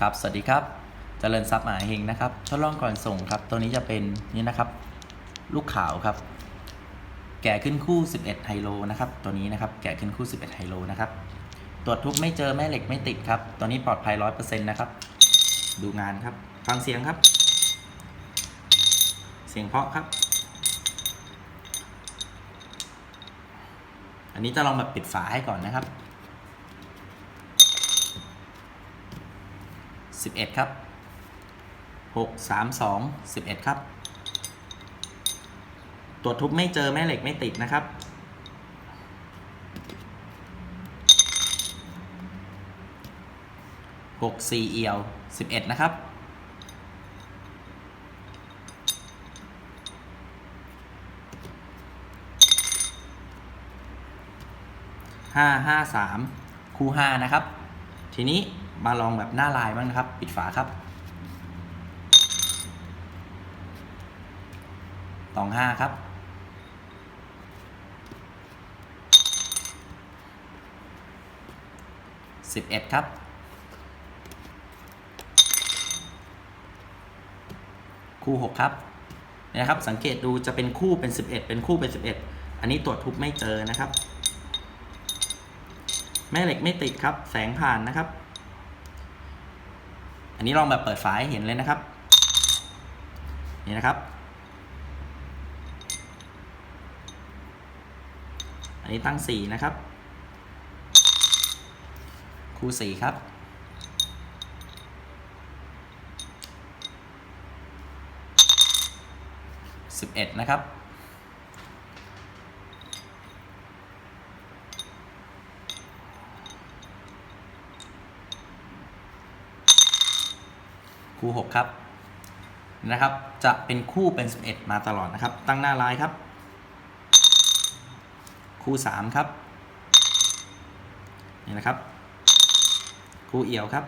ครับสวัสดีครับเจริญทรัพย์มหาเฮงนะครับทดลองก่อนส่งครับตัวนี้จะเป็นนี่นะครับ ลูกขาวครับ แก่ขึ้นคู่ 11 ไฮโลนะครับ ตัวนี้นะครับแก่ขึ้นคู่ 11 ไฮโลนะครับตรวจทุบไม่เจอแม่เหล็กไม่ติดครับ ตัวนี้ปลอดภัย 100%นะครับ ดูงานครับ ฟังเสียงครับ เสียงเพาะครับ อันนี้จะลองแบบปิดฝาให้ก่อนนะครับ 11 ครับ 6 3 2 11 ครับ ตรวจทุบไม่เจอแม่เหล็กไม่ติดนะครับ6 4เอียว11นะครับห้าห้าสามคู่ห้านะครับ ทีนี้ มาลองแบบหน้าลายบ้างนะครับ ปิดฝาครับตองห้าครับ สิบเอ็ดครับ คู่หกครับนะครับ สังเกตดูจะเป็นคู่เป็นสิบเอ็ดเป็นคู่เป็นสิบเอ็ดอันนี้ตรวจทุบไม่เจอนะครับ แม่เหล็กไม่ติดครับ แสงผ่านนะครับ อันนี้ลองแบบเปิดฝาให้เห็นเลยนะครับ นี่นะครับ อันนี้ตั้งสี่นะครับ คู่สี่ครับสิบเอ็ดนะครับ คู่6ครับนะครับ จะเป็นคู่เป็น 11 มาตลอดนะครับ ตั้งหน้าลายครับ คู่ 3 ครับ นี่นะครับ คู่เอี่ยวครับ